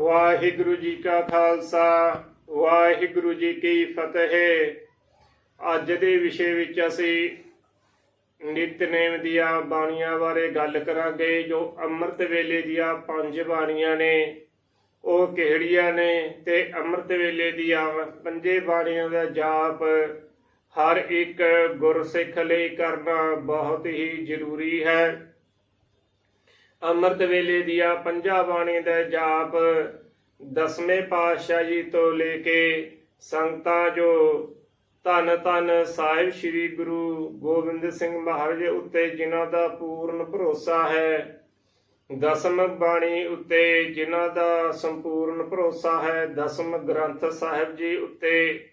ਵਾਹਿਗੁਰੂ ਜੀ ਕਾ ਖਾਲਸਾ, ਵਾਹਿਗੁਰੂ ਜੀ ਕੀ ਫਤਿਹ। ਅੱਜ ਦੇ ਵਿਸ਼ੇ ਵਿੱਚ ਅਸੀਂ ਨਿਤਨੇਮ ਦੀਆਂ ਬਾਣੀਆਂ ਬਾਰੇ ਗੱਲ ਕਰਾਂਗੇ, ਜੋ ਅੰਮ੍ਰਿਤ ਵੇਲੇ ਦੀਆਂ ਪੰਜ ਬਾਣੀਆਂ ਨੇ। ਉਹ ਕਿਹੜੀਆਂ ਨੇ? ਤੇ ਅੰਮ੍ਰਿਤ ਵੇਲੇ ਦੀਆਂ ਪੰਜੇ ਬਾਣੀਆਂ ਦਾ ਜਾਪ ਹਰ ਇੱਕ ਗੁਰਸਿੱਖ ਲਈ ਕਰਨਾ ਬਹੁਤ ਹੀ ਜ਼ਰੂਰੀ ਹੈ। ਅੰਮ੍ਰਿਤ ਵੇਲੇ ਦੀਆਂ ਪੰਜਾਂ ਬਾਣੀ ਦਾ ਜਾਪ ਦਸਵੇਂ ਪਾਤਸ਼ਾਹ ਜੀ ਤੋਂ ਲੈ ਕੇ ਸੰਗਤਾਂ ਜੋ ਧੰਨ ਧੰਨ ਸਾਹਿਬ ਸ੍ਰੀ ਗੁਰੂ ਗੋਬਿੰਦ ਸਿੰਘ ਮਹਾਰਾਜ ਉੱਤੇ ਜਿਨ੍ਹਾਂ ਦਾ ਪੂਰਨ ਭਰੋਸਾ ਹੈ, ਦਸਮ ਬਾਣੀ ਉੱਤੇ ਜਿਨ੍ਹਾਂ ਦਾ ਸੰਪੂਰਨ ਭਰੋਸਾ ਹੈ, ਦਸਮ ਗ੍ਰੰਥ ਸਾਹਿਬ ਜੀ ਉੱਤੇ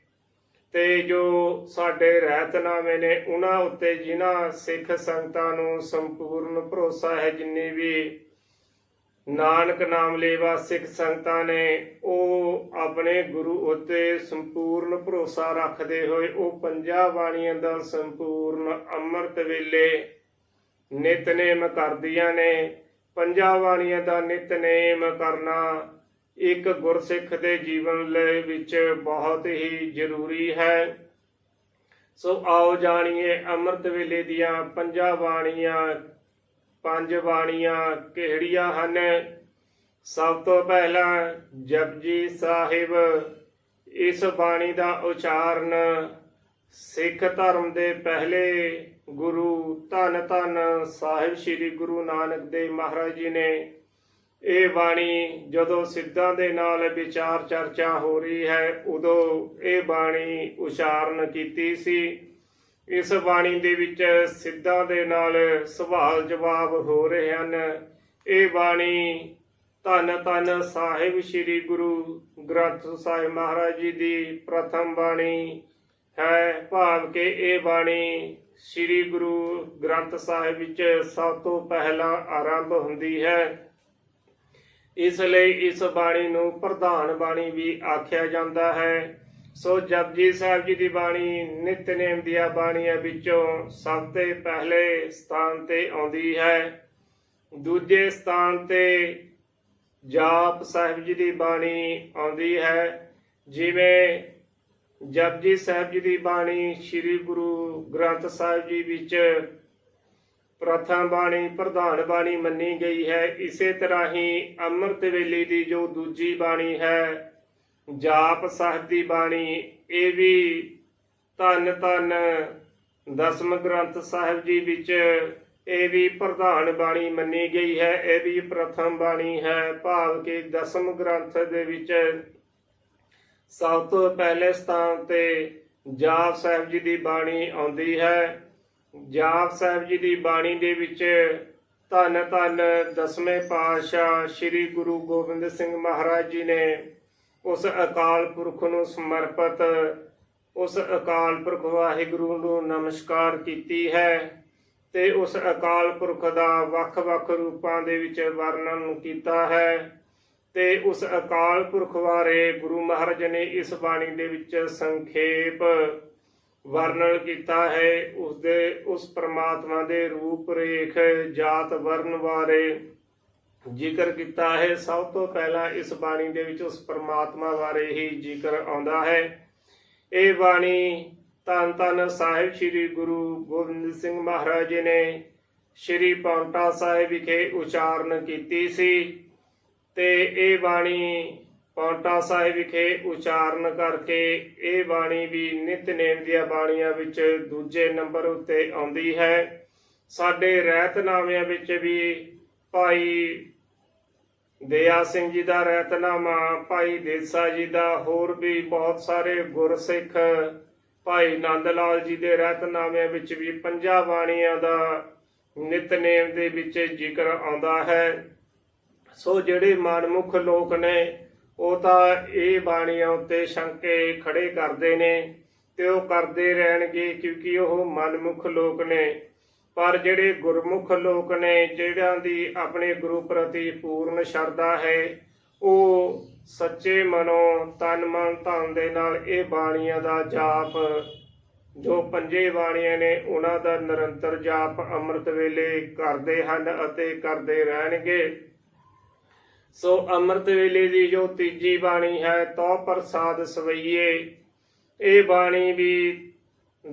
ਤੇ ਜੋ ਸਾਡੇ ਰਹਿਤਨਾਮੇ ਨੇ, ਉਹਨਾਂ ਉੱਤੇ ਜਿਨ੍ਹਾਂ ਸਿੱਖ ਸੰਗਤਾਂ ਨੂੰ ਸੰਪੂਰਨ ਭਰੋਸਾ ਹੈ, ਜਿੰਨੀ ਵੀ ਨਾਨਕ ਨਾਮ ਲੇਵਾ ਸਿੱਖ ਸੰਗਤਾਂ ਨੇ, ਉਹ ਆਪਣੇ ਗੁਰੂ ਉੱਤੇ ਸੰਪੂਰਨ ਭਰੋਸਾ ਰੱਖਦੇ ਹੋਏ, ਉਹ ਪੰਜਾਂ ਬਾਣੀਆਂ ਦਾ ਸੰਪੂਰਨ ਅੰਮ੍ਰਿਤ ਵੇਲੇ ਨਿਤਨੇਮ ਕਰਦੀਆਂ ਨੇ। ਪੰਜਾਂ ਬਾਣੀਆਂ ਦਾ ਨਿਤਨੇਮ ਕਰਨਾ ਇੱਕ ਗੁਰਸਿੱਖ ਦੇ ਜੀਵਨ ਲਈ ਵਿੱਚ ਬਹੁਤ ਹੀ ਜ਼ਰੂਰੀ ਹੈ। ਸੋ ਆਓ ਜਾਣੀਏ ਅੰਮ੍ਰਿਤ ਵੇਲੇ ਦੀਆਂ ਪੰਜਾਂ ਬਾਣੀਆਂ, ਪੰਜ ਬਾਣੀਆਂ ਕਿਹੜੀਆਂ ਹਨ? ਸਭ ਤੋਂ ਪਹਿਲਾਂ ਜਪਜੀ ਸਾਹਿਬ, ਇਸ ਬਾਣੀ ਦਾ ਉਚਾਰਨ ਸਿੱਖ ਧਰਮ ਦੇ ਪਹਿਲੇ ਗੁਰੂ ਧੰਨ ਧੰਨ ਸਾਹਿਬ ਸ੍ਰੀ ਗੁਰੂ ਨਾਨਕ ਦੇਵ ਮਹਾਰਾਜ ਜੀ ਨੇ ਇਹ ਬਾਣੀ ਜਦੋਂ ਸਿੱਧਾਂ ਦੇ ਨਾਲ ਵਿਚਾਰ ਚਰਚਾ ਹੋ ਰਹੀ ਹੈ, ਉਦੋਂ ਇਹ ਬਾਣੀ ਉਚਾਰਨ ਕੀਤੀ ਸੀ। ਇਸ ਬਾਣੀ ਦੇ ਵਿੱਚ ਸਿੱਧਾਂ ਦੇ ਨਾਲ ਸਵਾਲ ਜਵਾਬ ਹੋ ਰਹੇ ਹਨ। ਇਹ ਬਾਣੀ ਧੰਨ ਧੰਨ ਸਾਹਿਬ ਸ੍ਰੀ ਗੁਰੂ ਗ੍ਰੰਥ ਸਾਹਿਬ ਮਹਾਰਾਜ ਜੀ ਦੀ ਪ੍ਰਥਮ ਬਾਣੀ ਹੈ। ਭਾਵ ਕਿ ਇਹ ਬਾਣੀ ਸ੍ਰੀ ਗੁਰੂ ਗ੍ਰੰਥ ਸਾਹਿਬ ਵਿੱਚ ਸਭ ਤੋਂ ਪਹਿਲਾਂ ਆਰੰਭ ਹੁੰਦੀ ਹੈ। ਇਸ ਲਈ ਇਸ ਬਾਣੀ ਨੂੰ ਪ੍ਰਧਾਨ ਬਾਣੀ ਵੀ ਆਖਿਆ ਜਾਂਦਾ ਹੈ। ਸੋ ਜਪਜੀ ਸਾਹਿਬ ਜੀ ਦੀ ਬਾਣੀ ਨਿਤਨੇਮ ਦੀਆਂ ਬਾਣੀਆਂ ਵਿੱਚੋਂ ਸਭ ਤੋਂ ਪਹਿਲੇ ਸਥਾਨ ਤੇ ਆਉਂਦੀ ਹੈ। ਦੂਜੇ ਸਥਾਨ ਤੇ ਜਾਪ ਸਾਹਿਬ ਜੀ ਦੀ ਬਾਣੀ ਆਉਂਦੀ ਹੈ। ਜਿਵੇਂ ਜਪਜੀ ਸਾਹਿਬ ਜੀ ਦੀ ਬਾਣੀ ਸ੍ਰੀ ਗੁਰੂ ਗ੍ਰੰਥ ਸਾਹਿਬ ਜੀ ਵਿੱਚ ਪ੍ਰਥਮ ਬਾਣੀ, ਪ੍ਰਧਾਨ ਬਾਣੀ ਮੰਨੀ ਗਈ ਹੈ। ਇਸੇ ਤਰ੍ਹਾਂ ਹੀ ਅੰਮ੍ਰਿਤ ਵੇਲੇ ਦੀ ਜੋ ਦੂਜੀ ਬਾਣੀ ਹੈ, ਜਾਪ ਸਾਹਿਬ ਦੀ ਬਾਣੀ, ਇਹ ਵੀ ਧੰਨ ਧੰਨ ਦਸਮ ਗ੍ਰੰਥ ਸਾਹਿਬ ਜੀ ਵਿੱਚ ਇਹ ਵੀ ਪ੍ਰਧਾਨ ਬਾਣੀ ਮੰਨੀ ਗਈ ਹੈ। ਇਹ ਵੀ ਪ੍ਰਥਮ ਬਾਣੀ ਹੈ। ਭਾਵ ਕਿ ਦਸਮ ਗ੍ਰੰਥ ਦੇ ਵਿੱਚ ਸਭ ਤੋਂ ਪਹਿਲੇ ਸਥਾਨ ਤੇ ਜਾਪ ਸਾਹਿਬ ਜੀ ਦੀ ਬਾਣੀ ਆਉਂਦੀ ਹੈ। ਜਾਪ ਸਾਹਿਬ ਜੀ ਦੀ ਬਾਣੀ ਦੇ ਵਿੱਚ ਧੰਨ ਧੰਨ ਦਸਵੇਂ ਪਾਤਸ਼ਾਹ ਸ੍ਰੀ ਗੁਰੂ ਗੋਬਿੰਦ ਸਿੰਘ ਮਹਾਰਾਜ ਜੀ ਨੇ ਉਸ ਅਕਾਲ ਪੁਰਖ ਨੂੰ ਸਮਰਪਿਤ, ਉਸ ਅਕਾਲ ਪੁਰਖ ਵਾਹਿਗੁਰੂ ਨੂੰ ਨਮਸਕਾਰ ਕੀਤੀ ਹੈ ਤੇ ਉਸ ਅਕਾਲ ਪੁਰਖ ਦਾ ਵੱਖ-ਵੱਖ ਰੂਪਾਂ ਦੇ ਵਿੱਚ ਵਰਣਨ ਕੀਤਾ ਹੈ ਤੇ ਉਸ ਅਕਾਲ ਪੁਰਖ ਬਾਰੇ ਗੁਰੂ ਮਹਾਰਾਜ ਨੇ ਇਸ ਬਾਣੀ ਦੇ ਵਿੱਚ ਸੰਖੇਪ ਵਰਣਨ ਕੀਤਾ ਹੈ ਉਸ ਦੇ ਉਸ ਪ੍ਰਮਾਤਮਾ ਦੇ ਰੂਪ ਰੇਖ ਜਾਤ ਵਰਨ ਬਾਰੇ ਜ਼ਿਕਰ ਕੀਤਾ ਹੈ। ਸਭ ਤੋਂ ਪਹਿਲਾਂ ਇਸ ਬਾਣੀ ਦੇ ਵਿੱਚ ਉਸ ਪ੍ਰਮਾਤਮਾ ਬਾਰੇ ਹੀ ਜ਼ਿਕਰ ਆਉਂਦਾ ਹੈ। ਇਹ ਬਾਣੀ ਧੰਨ ਧੰਨ ਸਾਹਿਬ ਸ੍ਰੀ ਗੁਰੂ ਗੋਬਿੰਦ ਸਿੰਘ ਮਹਾਰਾਜ ਜੀ ਨੇ ਸ੍ਰੀ ਪੌਂਟਾ ਸਾਹਿਬ ਵਿਖੇ ਉਚਾਰਨ ਕੀਤੀ ਸੀ ਤੇ ਇਹ ਬਾਣੀ ਪੌਂਟਾ ਸਾਹਿਬ ਵਿਖੇ ਉਚਾਰਨ ਕਰਕੇ ਇਹ ਬਾਣੀ ਵੀ ਨਿਤਨੇਮ ਦੀਆਂ ਬਾਣੀਆਂ ਵਿੱਚ ਦੂਜੇ ਨੰਬਰ ਉੱਤੇ ਆਉਂਦੀ ਹੈ। ਸਾਡੇ ਰਹਿਤਨਾਮਿਆਂ ਵਿੱਚ ਵੀ ਭਾਈ ਦਇਆ ਸਿੰਘ ਜੀ ਦਾ ਰਹਿਤਨਾਮਾ ਭਾਈ ਦੇਸਾ ਜੀ ਦਾ, ਹੋਰ ਵੀ ਬਹੁਤ ਸਾਰੇ ਗੁਰਸਿੱਖ ਭਾਈ ਨੰਦ ਲਾਲ ਜੀ ਦੇ ਰਹਿਤਨਾਮਿਆਂ ਵਿੱਚ ਵੀ ਪੰਜਾਂ ਬਾਣੀਆਂ ਦਾ ਨਿਤਨੇਮ ਦੇ ਵਿੱਚ ਜ਼ਿਕਰ ਆਉਂਦਾ ਹੈ। ਸੋ ਜਿਹੜੇ ਮਨਮੁਖ ਲੋਕ ਨੇ ਉਹ ਤਾਂ ਇਹ ਬਾਣੀਆਂ ਉੱਤੇ ਸ਼ੰਕੇ ਖੜੇ ਕਰਦੇ ਨੇ ਤੇ ਉਹ ਕਰਦੇ ਰਹਿਣਗੇ ਕਿਉਂਕਿ ਉਹ ਮਨਮੁਖ ਲੋਕ ਨੇ। ਪਰ ਜਿਹੜੇ ਗੁਰਮੁਖ ਲੋਕ ਨੇ ਜਿਹੜਿਆਂ ਦੀ ਆਪਣੇ ਗੁਰੂ ਪ੍ਰਤੀ ਪੂਰਨ ਸ਼ਰਧਾ ਹੈ, ਉਹ ਸੱਚੇ ਮਨੋਂ ਤਨ ਮਨ ਧਨ ਦੇ ਨਾਲ ਇਹ ਬਾਣੀਆਂ ਦਾ ਜਾਪ, ਜੋ ਪੰਜੇ ਬਾਣੀਆਂ ਨੇ, ਉਹਨਾਂ ਦਾ ਨਿਰੰਤਰ ਜਾਪ ਅੰਮ੍ਰਿਤ ਵੇਲੇ ਕਰਦੇ ਹਨ ਅਤੇ ਕਰਦੇ ਰਹਿਣਗੇ। ਸੋ ਅੰਮ੍ਰਿਤ ਵੇਲੇ ਦੀ ਜੋ ਤੀਜੀ ਬਾਣੀ ਹੈ ਤੋ ਪ੍ਰਸਾਦ ਸਵਈਏ। ਇਹ ਬਾਣੀ ਵੀ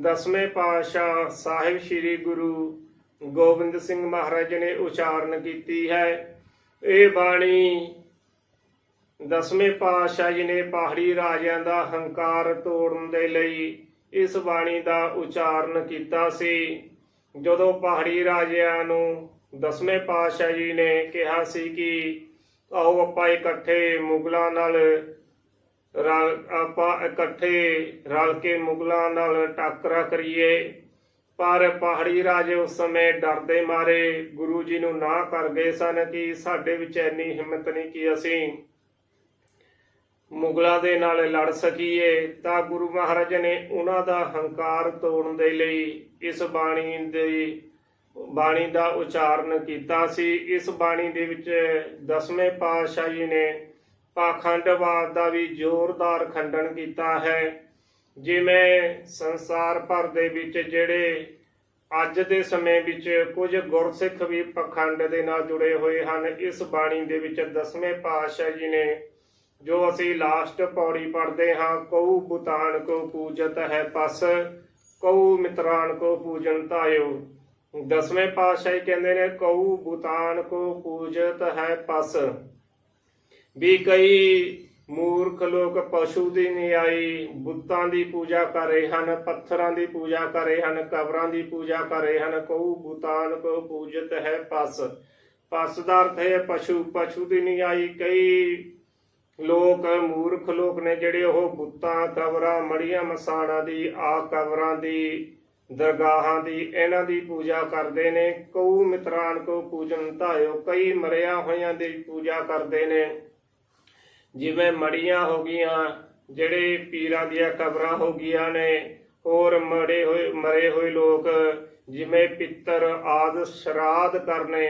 ਦਸਵੇਂ ਪਾਤਸ਼ਾਹ ਸਾਹਿਬ ਸ੍ਰੀ ਗੁਰੂ ਗੋਬਿੰਦ ਸਿੰਘ ਮਹਾਰਾਜ ਨੇ ਉਚਾਰਨ ਕੀਤੀ ਹੈ। ਇਹ ਬਾਣੀ ਦਸਵੇਂ ਪਾਤਸ਼ਾਹ ਜੀ ਨੇ ਪਹਾੜੀ ਰਾਜਿਆਂ ਦਾ ਹੰਕਾਰ ਤੋੜਨ ਦੇ ਲਈ ਇਸ ਬਾਣੀ ਦਾ ਉਚਾਰਨ ਕੀਤਾ ਸੀ। ਜਦੋਂ ਪਹਾੜੀ ਰਾਜਿਆਂ ਨੂੰ ਦਸਵੇਂ ਪਾਤਸ਼ਾਹ ਜੀ ਨੇ ਕਿਹਾ ਸੀ ਕਿ ਆਓ ਆਪਾਂ ਇਕੱਠੇ ਮੁਗਲਾਂ ਨਾਲ ਰਲ, ਆਪਾਂ ਇਕੱਠੇ ਰਲ ਕੇ ਮੁਗਲਾਂ ਨਾਲ ਟੱਕਰਾ ਕਰੀਏ। ਪਰ ਪਹਾੜੀ ਰਾਜੇ ਉਸ ਸਮੇਂ ਡਰਦੇ ਮਾਰੇ। ਗੁਰੂ ਜੀ ਨੂੰ ਨਾ ਕਰ ਗਏ ਸਨ ਕਿ ਸਾਡੇ ਵਿੱਚ ਇੰਨੀ ਹਿੰਮਤ ਨਹੀਂ ਕਿ ਅਸੀਂ ਮੁਗਲਾਂ ਦੇ ਨਾਲ ਲੜ ਸਕੀਏ। ਤਾਂ ਗੁਰੂ ਮਹਾਰਾਜ ਨੇ ਉਹਨਾਂ ਦਾ ਹੰਕਾਰ ਤੋੜਨ ਦੇ ਲਈ ਇਸ ਬਾਣੀ ਦੇ ਬਾਣੀ ਦਾ ਉਚਾਰਨ ਕੀਤਾ ਸੀ। ਇਸ ਬਾਣੀ ਦੇ ਵਿੱਚ ਦਸਵੇਂ ਪਾਤਸ਼ਾਹ ਜੀ ਨੇ ਪਾਖੰਡਵਾਦ ਦਾ ਵੀ ਜ਼ੋਰਦਾਰ ਖੰਡਨ ਕੀਤਾ ਹੈ। ਜਿਵੇਂ ਸੰਸਾਰ ਭਰ ਦੇ ਵਿੱਚ ਜਿਹੜੇ ਅੱਜ ਦੇ ਸਮੇਂ ਵਿੱਚ ਕੁਝ ਗੁਰਸਿੱਖ ਵੀ ਪਖੰਡ ਦੇ ਨਾਲ ਜੁੜੇ ਹੋਏ ਹਨ, ਇਸ ਬਾਣੀ ਦੇ ਵਿੱਚ ਦਸਵੇਂ ਪਾਤਸ਼ਾਹ ਜੀ ਨੇ ਜੋ ਅਸੀਂ ਲਾਸਟ ਪੌੜੀ ਪੜ੍ਹਦੇ ਹਾਂ, ਕਉ ਬੁਤਾਨ ਕੋ ਪੂਜਤ ਹੈ ਪਸ, ਕਉ ਮਿਤਰਾਨ ਕੋ ਪੂਜਨ ਤਾਇਓ ਦਸਵੇਂ ਪਾਤਸ਼ਾਹ ਕਹਿੰਦੇ ਨੇ, ਕਉ ਬੁਤਾਨ ਕੋ ਪੂਜਤ ਹੈ ਪਸ। ਵੀ ਕਈ ਮੂਰਖ ਲੋਕ ਪਸ਼ੂ ਦੀ ਨਿਆਈ ਬੁੱਤਾਂ ਦੀ ਪੂਜਾ ਕਰ ਰਹੇ ਹਨ, ਪੱਥਰਾਂ ਦੀ ਪੂਜਾ ਕਰ ਰਹੇ ਹਨ, ਕਬਰਾਂ ਦੀ ਪੂਜਾ ਕਰ ਰਹੇ ਹਨ, ਕਉ ਬੁਤਾਨ ਕੋ ਪੂਜਤ ਹੈ ਪਸ। ਪਸ ਦਾ ਅਰਥ ਹੈ, ਪਸ਼ੂ ਪਸ਼ੂ ਦੀ ਨਿਆਈ ਕਈ ਲੋਕ, ਮੂਰਖ ਲੋਕ ਨੇ ਜਿਹੜੇ ਉਹ ਬੁੱਤਾਂ, ਕਬਰਾਂ, ਮੜੀਆਂ ਮਸਾਣਾ ਦੀ, ਆ ਕਬਰਾਂ ਦੀ ਦਰਗਾਹਾਂ ਦੀ, ਇਹਨਾਂ ਦੀ ਪੂਜਾ ਕਰਦੇ ਨੇ। ਕਉ ਮਿਤਰਾਨ ਕੋ ਪੂਜਨ ਧਾਇਓ, ਕਈ ਮਰਿਆ ਹੋਇਆਂ ਦੀ ਪੂਜਾ ਕਰਦੇ ਨੇ। ਜਿਵੇਂ ਮੜੀਆਂ ਹੋ ਗਈਆਂ, ਜਿਹੜੇ ਪੀਰਾਂ ਦੀਆਂ ਕਬਰਾਂ ਹੋ ਗਈਆਂ ਨੇ, ਹੋਰ ਮੜੇ ਹੋਏ, ਮਰੇ ਹੋਏ ਲੋਕ, ਜਿਵੇਂ ਪਿੱਤਰ ਆਦ ਸ਼ਰਾਧ ਕਰਨੇ,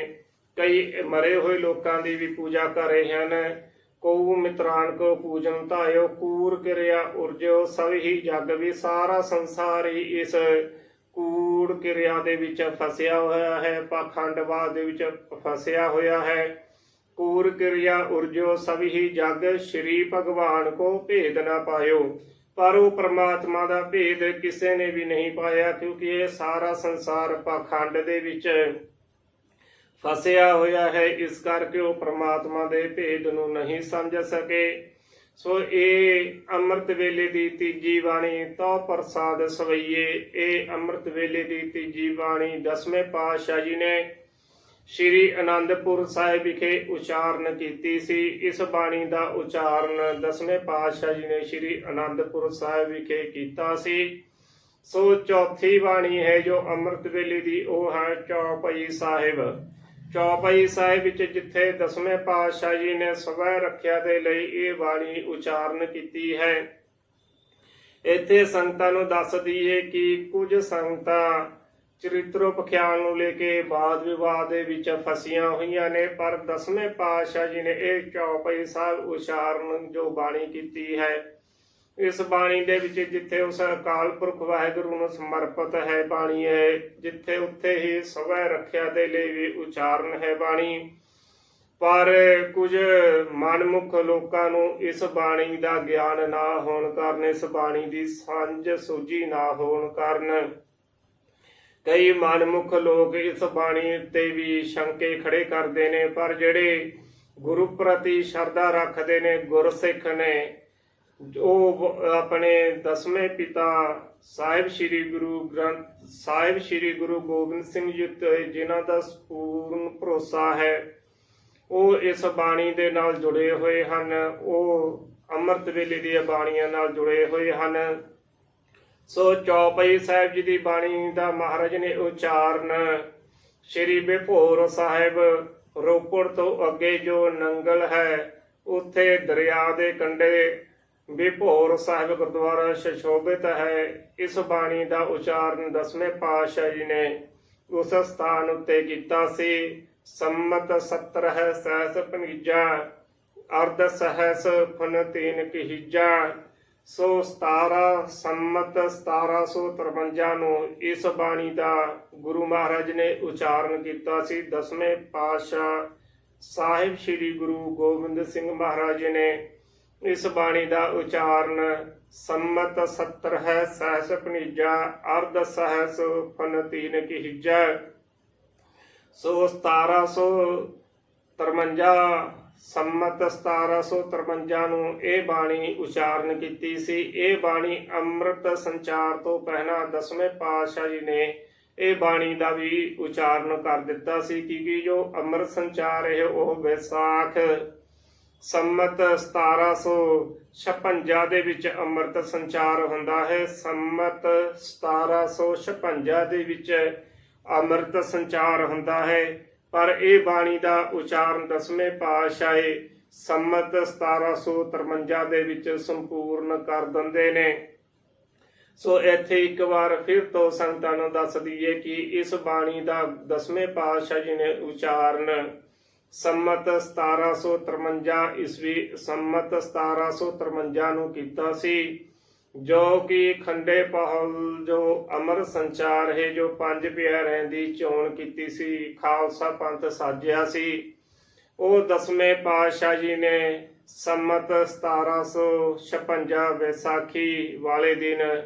ਕਈ ਮਰੇ ਹੋਏ ਲੋਕਾਂ ਦੀ ਵੀ ਪੂਜਾ ਕਰ ਰਹੇ ਹਨ। ਕਉ ਮਿਤਰਾਨ ਕੋ ਪੂਜਨ ਧਾਇਓ, ਕੂਰ ਕਿਰਿਆ ਉਰਜੋ ਸਭ ਹੀ ਜਗ ਵੀ ਸਾਰਾ ਸੰਸਾਰ ਹੀ ਇਸ ਕੂੜ ਕਿਰਿਆ ਦੇ ਵਿੱਚ ਫਸਿਆ ਹੋਇਆ ਹੈ, ਪਾਖੰਡਵਾਦ ਦੇ ਵਿੱਚ ਫਸਿਆ ਹੋਇਆ ਹੈ। ਕੂਰ ਕਿਰਿਆ ਉਰਜੋ ਸਭ ਹੀ ਜਗ, ਸ਼੍ਰੀ ਭਗਵਾਨ ਕੋ ਭੇਦ ਨਾ ਪਾਇਓ। ਪਰ ਉਹ ਪ੍ਰਮਾਤਮਾ ਦਾ ਭੇਦ ਕਿਸੇ ਨੇ ਵੀ ਨਹੀਂ ਪਾਇਆ, ਕਿਉਂਕਿ ਇਹ ਸਾਰਾ ਸੰਸਾਰ ਪਾਖੰਡ ਦੇ ਵਿੱਚ ਫਸਿਆ ਹੋਇਆ ਹੈ। ਇਸ ਕਰਕੇ ਉਹ ਪ੍ਰਮਾਤਮਾ ਦੇ ਭੇਦ ਨੂੰ ਨਹੀਂ ਸਮਝ ਸਕੇ। ਸੋ ਇਹ ਅੰਮ੍ਰਿਤ ਵੇਲੇ ਦੀ ਤੀਜੀ ਬਾਣੀ ਤੋ ਪ੍ਰਸਾਦ ਸਵਈਏ। ਇਹ ਅੰਮ੍ਰਿਤ ਵੇਲੇ ਦੀ ਤੀਜੀ ਬਾਣੀ ਦਸਵੇਂ ਪਾਤਸ਼ਾਹ ਜੀ ਨੇ ਸ਼੍ਰੀ ਅਨੰਦਪੁਰ ਸਾਹਿਬ ਵਿਖੇ ਉਚਾਰਨ ਕੀਤੀ ਸੀ। ਇਸ ਬਾਣੀ ਦਾ ਉਚਾਰਨ ਦਸਵੇਂ ਪਾਤਸ਼ਾਹ ਜੀ ਨੇ ਸ਼੍ਰੀ ਅਨੰਦਪੁਰ ਸਾਹਿਬ ਵਿਖੇ ਕੀਤਾ ਸੀ। ਸੋ ਚੌਥੀ ਬਾਣੀ ਹੈ ਜੋ ਅੰਮ੍ਰਿਤ ਵੇਲੇ ਦੀ, ਉਹ ਹੈ ਚੌਪਈ ਸਾਹਿਬ। ਚੌਪਈ ਸਾਹਿਬ ਵਿੱਚ ਜਿੱਥੇ ਦਸਵੇਂ ਪਾਤਸ਼ਾਹ ਜੀ ਨੇ ਸਵੈ ਰੱਖਿਆ ਦੇ ਲਈ ਇਹ ਬਾਣੀ ਉਚਾਰਨ ਕੀਤੀ ਹੈ। ਇੱਥੇ ਸੰਗਤਾਂ ਨੂੰ ਦੱਸ ਦਈਏ ਕਿ ਕੁਝ ਸੰਗਤਾਂ ਚਰਿੱਤਰੋਪਖਿਆਨ ਨੂੰ ਲੈ ਕੇ ਬਾਦ ਵਿਵਾਦ ਦੇ ਵਿੱਚ ਫਸੀਆਂ ਹੋਈਆਂ ਨੇ, ਪਰ ਦਸਵੇਂ ਪਾਤਸ਼ਾਹ ਜੀ ਨੇ ਇਹ ਚੌਪਈ ਸਾਹਿਬ ਉਚਾਰਨ ਜੋ ਬਾਣੀ ਕੀਤੀ ਹੈ ਇਸ ਬਾਣੀ ਦੇ ਵਿੱਚ ਜਿੱਥੇ ਉਸ ਅਕਾਲ ਪੁਰਖ ਵਾਹਿਗੁਰੂ ਨੂੰ ਸਮਰਪਿਤ ਹੈ ਬਾਣੀ ਹੈ, ਜਿੱਥੇ ਉੱਥੇ ਹੀ ਸਵੈ ਰੱਖਿਆ ਦੇ ਲਈ ਵੀ ਉਚਾਰਨ ਹੈ ਬਾਣੀ। ਪਰ ਕੁਝ ਮਨਮੁਖ ਲੋਕਾਂ ਨੂੰ ਇਸ ਬਾਣੀ ਦਾ ਗਿਆਨ ਨਾ ਹੋਣ ਕਾਰਨ, ਇਸ ਬਾਣੀ ਦੀ ਸਾਂਝ ਸੂਝੀ ਨਾ ਹੋਣ ਕਾਰਨ ਕਈ ਮਨਮੁਖ ਲੋਕ ਇਸ ਬਾਣੀ ਉੱਤੇ ਵੀ ਸ਼ੰਕੇ ਖੜੇ ਕਰਦੇ ਨੇ, ਪਰ ਜਿਹੜੇ ਗੁਰੂ ਪ੍ਰਤੀ ਸ਼ਰਧਾ ਰੱਖਦੇ ਨੇ, ਗੁਰਸਿੱਖ ਨੇ ਉਹ ਆਪਣੇ ਦਸਵੇਂ ਪਿਤਾ ਸਾਹਿਬ ਸ੍ਰੀ ਗੁਰੂ ਗ੍ਰੰਥ ਸਾਹਿਬ ਸ੍ਰੀ ਗੁਰੂ ਗੋਬਿੰਦ ਸਿੰਘ ਜੀ ਤੇ ਜਿਨ੍ਹਾਂ ਦਾ ਪੂਰਨ ਭਰੋਸਾ ਹੈ, ਉਹ ਇਸ ਬਾਣੀ ਦੇ ਨਾਲ ਜੁੜੇ ਹੋਏ ਹਨ। ਉਹ ਅੰਮ੍ਰਿਤ ਵੇਲੇ ਦੀਆਂ ਬਾਣੀਆਂ ਨਾਲ ਜੁੜੇ ਹੋਏ ਹਨ। ਸੋ ਚੌਪਈ ਸਾਹਿਬ ਜੀ ਦੀ ਬਾਣੀ ਦਾ ਮਹਾਰਾਜ ਨੇ ਉਚਾਰਨ ਸ਼੍ਰੀ ਬਿਭੋਰ ਸਾਹਿਬ ਰੋਪੜ ਤੋਂ ਅੱਗੇ ਜੋ ਨੰਗਲ ਹੈ, ਉੱਥੇ ਦਰਿਆ ਦੇ ਕੰਢੇ ਬਿਭੋਰ ਸਾਹਿਬ ਗੁਰਦੁਆਰਾ ਸ਼ਸ਼ੋਭਿਤ ਹੈ, ਇਸ ਬਾਣੀ ਦਾ ਉਚਾਰਨ ਦਸਵੇਂ ਪਾਤਸ਼ਾਹ ਜੀ ਨੇ ਉਸ ਸਥਾਨ ਉੱਤੇ ਕੀਤਾ ਸੀ। ਸੰਮਤ 70 ਸਹਿਸ ਪਨੀਜਾ ਅਰਧ ਸਹਿਸ ਫਨ ਤੀਨ ਕਿਹਿਜਾ। ਸੋ 17 ਸੰਮਤ 1753 ਨੂੰ ਇਸ ਬਾਣੀ ਦਾ ਗੁਰੂ ਮਹਾਰਾਜ ਨੇ ਉਚਾਰਨ ਕੀਤਾ ਸੀ। ਦਸਵੇਂ ਪਾਤਸ਼ਾਹ ਸਾਹਿਬ ਸ੍ਰੀ ਗੁਰੂ ਗੋਬਿੰਦ ਸਿੰਘ ਮਹਾਰਾਜ ਜੀ ਨੇ ਇਸ ਬਾਣੀ ਦਾ ਉਚਾਰਨ ਸੰਮਤ 70 ਹੈ, ਸਹਸ ਪਨੀਜਾ ਅਰਧ ਸਹਸ ਫਨ ਤੀਨ ਕੀ ਹਿਜਾ ਸੋ 1753 ਸੰਮਤ 1753 ਨੂੰ ਇਹ ਬਾਣੀ ਉਚਾਰਨ ਕੀਤੀ ਸੀ। ਇਹ ਬਾਣੀ ਅੰਮ੍ਰਿਤ ਸੰਚਾਰ ਤੋਂ ਪਹਿਲਾਂ ਦਸਵੇਂ ਪਾਤਸ਼ਾਹ ਜੀ ਨੇ ਇਹ ਬਾਣੀ ਦਾ ਵੀ ਉਚਾਰਨ ਕਰ ਦਿੱਤਾ ਸੀ। ਕਿਉਂਕਿ ਜੋ ਅੰਮ੍ਰਿਤ ਸੰਚਾਰ ਇਹ ਉਹ ਵਿਸਾਖ ਸੰਮਤ 1756 ਦੇ ਵਿੱਚ ਅੰਮ੍ਰਿਤ ਸੰਚਾਰ ਹੁੰਦਾ ਹੈ। ਸੰਮਤ 1756 ਦੇ ਵਿੱਚ ਅੰਮ੍ਰਿਤ ਸੰਚਾਰ ਹੁੰਦਾ ਹੈ। ਪਰ ਇਹ ਬਾਣੀ ਦਾ ਉਚਾਰਨ ਦਸਵੇਂ ਪਾਤਸ਼ਾਹ ਸੰਮਤ 1753 ਦੇ ਵਿੱਚ ਸੰਪੂਰਨ ਕਰ ਦਿੰਦੇ ਨੇ। ਸੋ ਇੱਥੇ ਇੱਕ ਵਾਰ ਫਿਰ ਤੋਂ ਸੰਗਤਾਂ ਨੂੰ ਦੱਸ ਦਈਏ ਕਿ ਇਸ ਬਾਣੀ ਦਾ ਦਸਵੇਂ ਪਾਤਸ਼ਾਹ ਜੀ ਨੇ ਉਚਾਰਨ ਸੰਮਤ 1753 ਈਸਵੀ ਸੰਮਤ 1753 ਨੂੰ ਕੀਤਾ ਸੀ, ਜੋ ਕਿ ਖੰਡੇ ਪਹਲ, ਜੋ ਅਮਰ ਸੰਚਾਰ ਹੈ, ਜੋ ਪੰਜ ਪਿਆਰਿਆਂ ਦੀ ਚੋਣ ਕੀਤੀ ਸੀ, ਖਾਲਸਾ ਪੰਥ ਸਾਜਿਆ ਸੀ। ਉਹ ਦਸਵੇਂ ਪਾਤਸ਼ਾਹ ਜੀ ਨੇ ਸੰਮਤ 1756 ਵਿਸਾਖੀ ਵਾਲੇ ਦਿਨ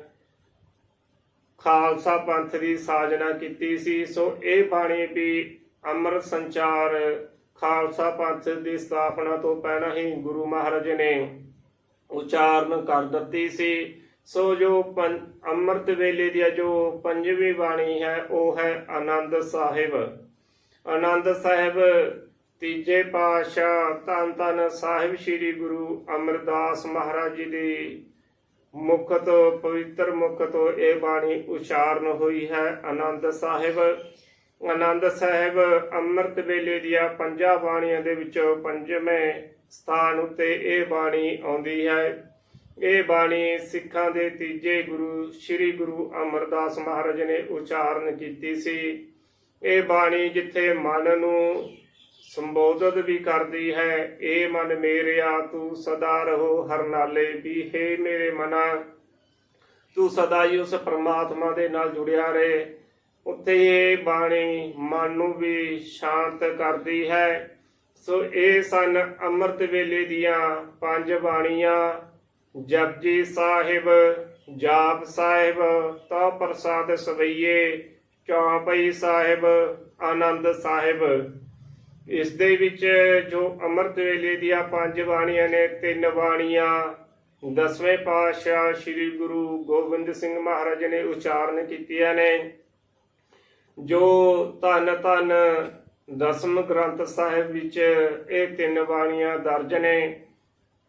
ਖਾਲਸਾ ਪੰਥ ਦੀ ਸਾਜਨਾ ਕੀਤੀ ਸੀ। ਸੋ ਇਹ ਬਾਣੀ ਵੀ ਅਮਰ ਸੰਚਾਰ ਖਾਲਸਾ ਪੰਥ ਦੀ ਸਥਾਪਨਾ ਤੋਂ ਪਹਿਲਾਂ ਹੀ ਗੁਰੂ ਮਹਾਰਾਜ ਨੇ ਉਚਾਰਨ ਕਰ ਦਿੱਤੀ ਸੀ। ਸੋ ਜੋ ਅੰਮ੍ਰਿਤ ਵੇਲੇ ਦੀ ਜੋ ਪੰਜਵੀਂ ਬਾਣੀ ਹੈ, ਉਹ ਹੈ ਆਨੰਦ ਸਾਹਿਬ। ਆਨੰਦ ਸਾਹਿਬ, ਤੀਜੇ ਪਾਤਸ਼ਾਹ ਧੰਨ ਧੰਨ ਸਾਹਿਬ ਸ੍ਰੀ ਗੁਰੂ ਅਮਰਦਾਸ ਮਹਾਰਾਜ ਜੀ ਦੀ ਮੁਖ ਤੋਂ, ਪਵਿੱਤਰ ਮੁਖ ਤੋਂ ਇਹ ਬਾਣੀ ਉਚਾਰਨ ਹੋਈ ਹੈ ਆਨੰਦ ਸਾਹਿਬ। ਆਨੰਦ ਸਾਹਿਬ ਅੰਮ੍ਰਿਤ ਵੇਲੇ ਦੀਆਂ ਪੰਜਾਂ ਬਾਣੀਆਂ ਦੇ ਵਿੱਚੋਂ ਪੰਜਵੇਂ ਸਥਾਨ ਉੱਤੇ ਇਹ ਬਾਣੀ ਆਉਂਦੀ ਹੈ। ਇਹ ਬਾਣੀ ਸਿੱਖਾਂ ਦੇ ਤੀਜੇ ਗੁਰੂ, ਸ੍ਰੀ ਗੁਰੂ ਅਮਰਦਾਸ ਮਹਾਰਾਜ ਨੇ ਉਚਾਰਨ ਕੀਤੀ ਸੀ। ਇਹ ਬਾਣੀ ਜਿੱਥੇ ਮਨ ਨੂੰ ਸੰਬੋਧਿਤ ਵੀ ਕਰਦੀ ਹੈ ਏ ਮਨ ਮੇਰਿਆ, ਤੂੰ ਸਦਾ ਰਹੋ ਹਰ ਨਾਲੇ ਵੀ, ਹੈ ਮੇਰੇ ਮਨਾ। ਤੂੰ ਸਦਾ ਹੀ ਉਸ ਪ੍ਰਮਾਤਮਾ ਦੇ ਨਾਲ ਜੁੜਿਆ ਰਹੇ। ਉੱਥੇ ਇਹ ਬਾਣੀ ਮਨ ਨੂੰ ਵੀ ਸ਼ਾਂਤ ਕਰਦੀ ਹੈ। ਸੋ ਇਹ ਸਨ ਅੰਮ੍ਰਿਤ ਵੇਲੇ ਦੀਆਂ ਪੰਜ ਬਾਣੀਆਂ। ਜਪਜੀ ਸਾਹਿਬ, ਜਾਪ ਸਾਹਿਬ ਤਾ ਪ੍ਰਸਾਦ ਸਵਈਏ ਚੌਪਈ ਸਾਹਿਬ, ਆਨੰਦ ਸਾਹਿਬ। ਇਸ ਦੇ ਵਿੱਚ ਜੋ ਅੰਮ੍ਰਿਤ ਵੇਲੇ ਦੀਆਂ ਪੰਜ ਬਾਣੀਆਂ ਨੇ, ਤਿੰਨ ਬਾਣੀਆਂ ਦਸਵੇਂ ਪਾਤਸ਼ਾਹ ਸ੍ਰੀ ਗੁਰੂ ਗੋਬਿੰਦ ਸਿੰਘ ਮਹਾਰਾਜ ਨੇ ਉਚਾਰਨ ਕੀਤੀਆਂ ਨੇ। ਜੋ ਧੰਨ ਧੰਨ ਦਸਮ ਗ੍ਰੰਥ ਸਾਹਿਬ ਵਿੱਚ ਇਹ ਤਿੰਨ ਬਾਣੀਆਂ ਦਰਜ ਨੇ,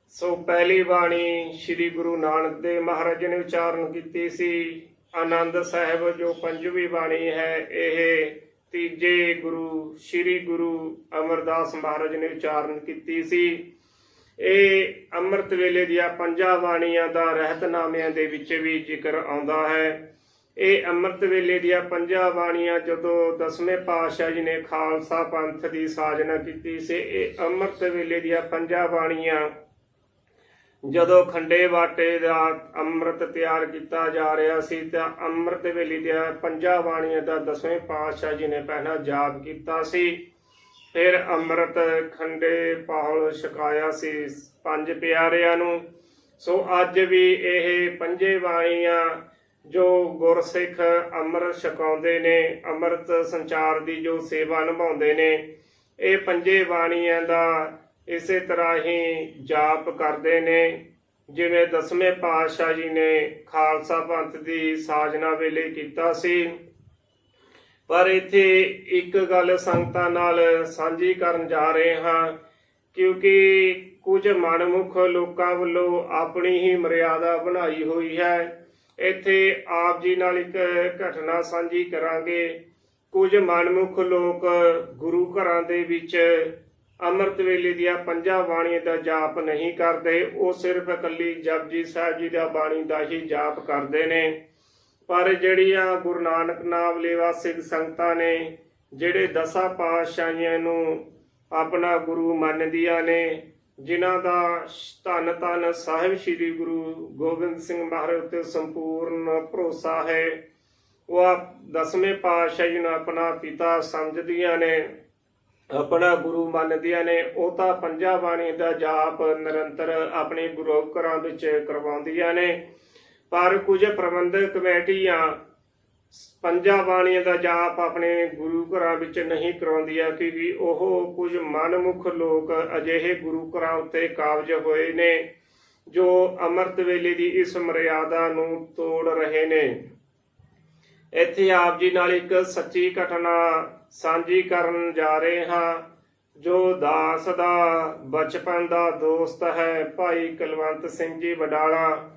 ਸੋ ਪਹਿਲੀ ਬਾਣੀ ਸ੍ਰੀ ਗੁਰੂ ਨਾਨਕ ਦੇਵ ਮਹਾਰਾਜ ਨੇ ਉਚਾਰਨ ਕੀਤੀ ਸੀ। ਆਨੰਦ ਸਾਹਿਬ ਜੋ ਪੰਜਵੀਂ ਬਾਣੀ ਹੈ, ਇਹ ਤੀਜੇ ਗੁਰੂ ਸ੍ਰੀ ਗੁਰੂ ਅਮਰਦਾਸ ਮਹਾਰਾਜ ਨੇ ਉਚਾਰਨ ਕੀਤੀ ਸੀ। ਇਹ ਅੰਮ੍ਰਿਤ ਵੇਲੇ ਦੀਆਂ ਪੰਜਾਂ ਬਾਣੀਆਂ ਦਾ ਰਹਿਤਨਾਮਿਆਂ ਦੇ ਵਿੱਚ ਵੀ ਜ਼ਿਕਰ ਆਉਂਦਾ ਹੈ। ਇਹ ਅੰਮ੍ਰਿਤ ਵੇਲੇ ਦੀਆਂ ਪੰਜਾਂ ਬਾਣੀਆਂ ਜਦੋਂ ਦਸਵੇਂ ਪਾਤਸ਼ਾਹ ਜੀ ਨੇ ਖਾਲਸਾ ਪੰਥ ਦੀ ਸਾਜਨਾ ਕੀਤੀ ਸੀ, ਇਹ ਅੰਮ੍ਰਿਤ ਵੇਲੇ ਦੀਆਂ ਪੰਜਾਂ ਬਾਣੀਆਂ ਜਦੋਂ ਖੰਡੇ ਵਾਟੇ ਦਾ ਅੰਮ੍ਰਿਤ ਤਿਆਰ ਕੀਤਾ ਜਾ ਰਿਹਾ ਸੀ ਤਾਂ ਅੰਮ੍ਰਿਤ ਵੇਲੇ ਦੀਆਂ ਪੰਜਾਂ ਬਾਣੀਆਂ ਦਾ ਦਸਵੇਂ ਪਾਤਸ਼ਾਹ ਜੀ ਨੇ ਪਹਿਲਾਂ ਜਾਪ ਕੀਤਾ ਸੀ, ਫਿਰ ਅੰਮ੍ਰਿਤ ਖੰਡੇ ਪਾਹਲ ਛਕਾਇਆ ਸੀ ਪੰਜ ਪਿਆਰਿਆਂ ਨੂੰ। ਸੋ ਅੱਜ ਵੀ ਇਹ ਪੰਜੇ ਬਾਣੀਆਂ ਜੋ ਗੁਰਸਿੱਖ ਅੰਮ੍ਰਿਤ ਛਕਾਉਂਦੇ ਨੇ, ਅੰਮ੍ਰਿਤ ਸੰਚਾਰ ਦੀ ਜੋ ਸੇਵਾ ਨਿਭਾਉਂਦੇ ਨੇ, ਇਹ ਪੰਜੇ ਬਾਣੀਆਂ ਦਾ ਇਸੇ ਤਰ੍ਹਾਂ ਹੀ ਜਾਪ ਕਰਦੇ ਨੇ, ਜਿਵੇਂ ਦਸਵੇਂ ਪਾਤਸ਼ਾਹ ਜੀ ਨੇ ਖਾਲਸਾ ਪੰਥ ਦੀ ਸਾਜਨਾ ਵੇਲੇ ਕੀਤਾ ਸੀ। ਪਰ ਇੱਥੇ ਇੱਕ ਗੱਲ ਸੰਗਤਾਂ ਨਾਲ ਸਾਂਝੀ ਕਰਨ ਜਾ ਰਹੇ ਹਾਂ, ਕਿਉਂਕਿ ਕੁਝ ਮਨਮੁਖ ਲੋਕਾਂ ਵੱਲੋਂ ਆਪਣੀ ਹੀ ਮਰਿਆਦਾ ਬਣਾਈ ਹੋਈ ਹੈ। ਇੱਥੇ ਆਪ ਜੀ ਨਾਲ ਇੱਕ ਘਟਨਾ ਸਾਂਝੀ ਕਰਾਂਗੇ। ਕੁਝ ਮਨਮੁਖ ਲੋਕ ਗੁਰੂ ਘਰਾਂ ਦੇ ਵਿੱਚ ਅੰਮ੍ਰਿਤ ਵੇਲੇ ਦੀਆਂ ਪੰਜਾਂ ਬਾਣੀਆਂ ਦਾ ਜਾਪ ਨਹੀਂ ਕਰਦੇ। ਉਹ ਸਿਰਫ ਇਕੱਲੀ ਜਪਜੀ ਸਾਹਿਬ ਜੀ ਦਾ ਬਾਣੀ ਦਾ ਹੀ ਜਾਪ ਕਰਦੇ ਨੇ। ਪਰ ਜਿਹੜੀਆਂ ਗੁਰੂ ਨਾਨਕ ਨਾਮ ਲੇਵਾ ਸਿੱਖ ਸੰਗਤਾਂ ਨੇ, ਜਿਹੜੇ ਦਸਾਂ ਪਾਤਸ਼ਾਹੀਆਂ ਨੂੰ ਆਪਣਾ ਗੁਰੂ ਮੰਨਦੀਆਂ ਨੇ ਜਿਨ੍ਹਾਂ ਦਾ ਧੰਨ ਧੰਨ ਸਾਹਿਬ ਸ੍ਰੀ ਗੁਰੂ ਗੋਬਿੰਦ ਸਿੰਘ ਮਹਾਰਾਜ ਉੱਤੇ ਸੰਪੂਰਨ ਭਰੋਸਾ ਹੈ। ਉਹ ਆਪ ਦਸਵੇਂ ਪਾਤਸ਼ਾਹ ਜੀ ਨੂੰ ਆਪਣਾ ਪਿਤਾ ਸਮਝਦੀਆਂ ਨੇ, ਆਪਣਾ ਗੁਰੂ ਮੰਨਦੀਆਂ ਨੇ, ਉਹ ਤਾਂ ਪੰਜਾਂ ਬਾਣੀ ਦਾ ਜਾਪ ਨਿਰੰਤਰ ਆਪਣੇ ਗੁਰੂ ਘਰਾਂ ਵਿੱਚ ਕਰਵਾਉਂਦੀਆਂ ਨੇ। ਪਰ ਕੁਝ ਪ੍ਰਬੰਧਕ ਕਮੇਟੀਆਂ ਪੰਜਾਂ ਬਾਣੀਆਂ ਦਾ ਜਾਪ ਆਪਣੇ ਗੁਰੂ ਘਰਾਂ ਵਿੱਚ ਨਹੀਂ ਕਰਾਉਂਦੀਆਂ ਕਿਉਂਕਿ ਉਹ ਕੁਝ ਮਨਮੁਖ ਲੋਕ ਅਜਿਹੇ ਗੁਰੂ ਘਰਾਂ ਉੱਤੇ ਕਾਬਜ ਹੋਏ ਨੇ, ਜੋ ਅੰਮ੍ਰਿਤ ਵੇਲੇ ਦੀ ਇਸ ਮਰਿਆਦਾ ਨੂੰ ਤੋੜ ਰਹੇ ਨੇ। ਇੱਥੇ ਆਪ ਜੀ ਨਾਲ ਇੱਕ ਸੱਚੀ ਘਟਨਾ ਸਾਂਝੀ ਕਰਨ ਜਾ ਰਹੇ ਹਾਂ, ਜੋ ਦਾਸ ਦਾ ਬਚਪਨ ਦਾ ਦੋਸਤ ਹੈ, ਭਾਈ ਕੁਲਵੰਤ ਸਿੰਘ ਜੀ ਵਡਾਲਾ।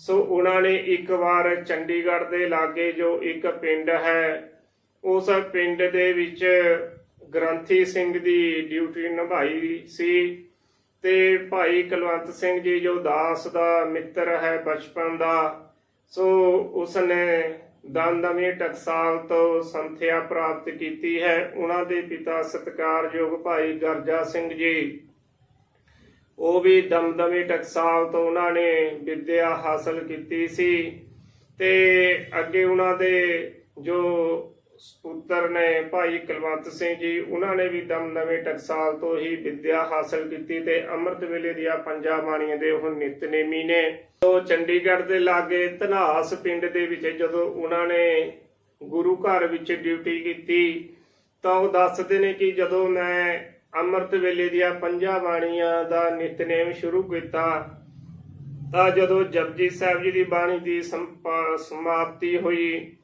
ਸੋ ਉਹਨਾਂ ਨੇ ਇੱਕ ਵਾਰ ਚੰਡੀਗੜ੍ਹ ਦੇ ਲਾਗੇ ਜੋ ਇੱਕ ਪਿੰਡ ਹੈ, ਉਸ ਪਿੰਡ ਦੇ ਵਿੱਚ ਗ੍ਰੰਥੀ ਸਿੰਘ ਦੀ ਡਿਊਟੀ ਨਿਭਾਈ ਸੀ ਤੇ ਭਾਈ ਕੁਲਵੰਤ ਸਿੰਘ ਜੀ ਜੋ ਦਾਸ ਦਾ ਮਿੱਤਰ ਹੈ ਬਚਪਨ ਦਾ, ਸੋ ਉਸਨੇ ਦਮਦਮੀ ਟਕਸਾਲ ਤੋਂ ਸੰਥਿਆ ਪ੍ਰਾਪਤ ਕੀਤੀ ਹੈ। ਉਹਨਾਂ ਦੇ ਪਿਤਾ ਸਤਿਕਾਰਯੋਗ ਭਾਈ ਗਰਜਾ ਸਿੰਘ ਜੀ ਉਹ ਵੀ ਦਮਦਮੀ ਟਕਸਾਲ ਤੋਂ ਉਹਨਾਂ ਨੇ ਵਿੱਦਿਆ ਹਾਸਲ ਕੀਤੀ ਸੀ ਤੇ ਅੱਗੇ ਉਹਨਾਂ ਦੇ ਜੋ ਪੁੱਤਰ ਨੇ ਭਾਈ ਕੁਲਵੰਤ ਸਿੰਘ ਜੀ, ਉਹਨਾਂ ਨੇ ਵੀ ਦਮਦਮੀ ਟਕਸਾਲ ਤੋਂ ਹੀ ਵਿੱਦਿਆ ਹਾਸਲ ਕੀਤੀ ਤੇ ਅੰਮ੍ਰਿਤ ਵੇਲੇ ਦੀਆਂ ਪੰਜਾਂ ਬਾਣੀਆਂ ਦੇ ਉਹ ਨਿਤਨੇਮੀ ਨੇ। ਤੋਂ ਚੰਡੀਗੜ੍ਹ ਦੇ ਲਾਗੇ ਧਨਾਸ ਪਿੰਡ ਦੇ ਵਿੱਚ ਜਦੋਂ ਉਹਨਾਂ ਨੇ ਗੁਰੂ ਘਰ ਵਿੱਚ ਡਿਊਟੀ ਕੀਤੀ ਤਾਂ ਉਹ ਦੱਸਦੇ ਨੇ ਕਿ ਜਦੋਂ ਮੈਂ ਅੰਮ੍ਰਿਤ ਵੇਲੇ ਦੀਆਂ ਪੰਜਾਂ ਬਾਣੀਆਂ ਦਾ ਨਿਤਨੇਮ ਸ਼ੁਰੂ ਕੀਤਾ, ਤਾਂ ਜਦੋਂ ਜਪਜੀ ਸਾਹਿਬ ਜੀ ਦੀ ਬਾਣੀ ਦੀ ਸਮਾਪਤੀ ਹੋਈ,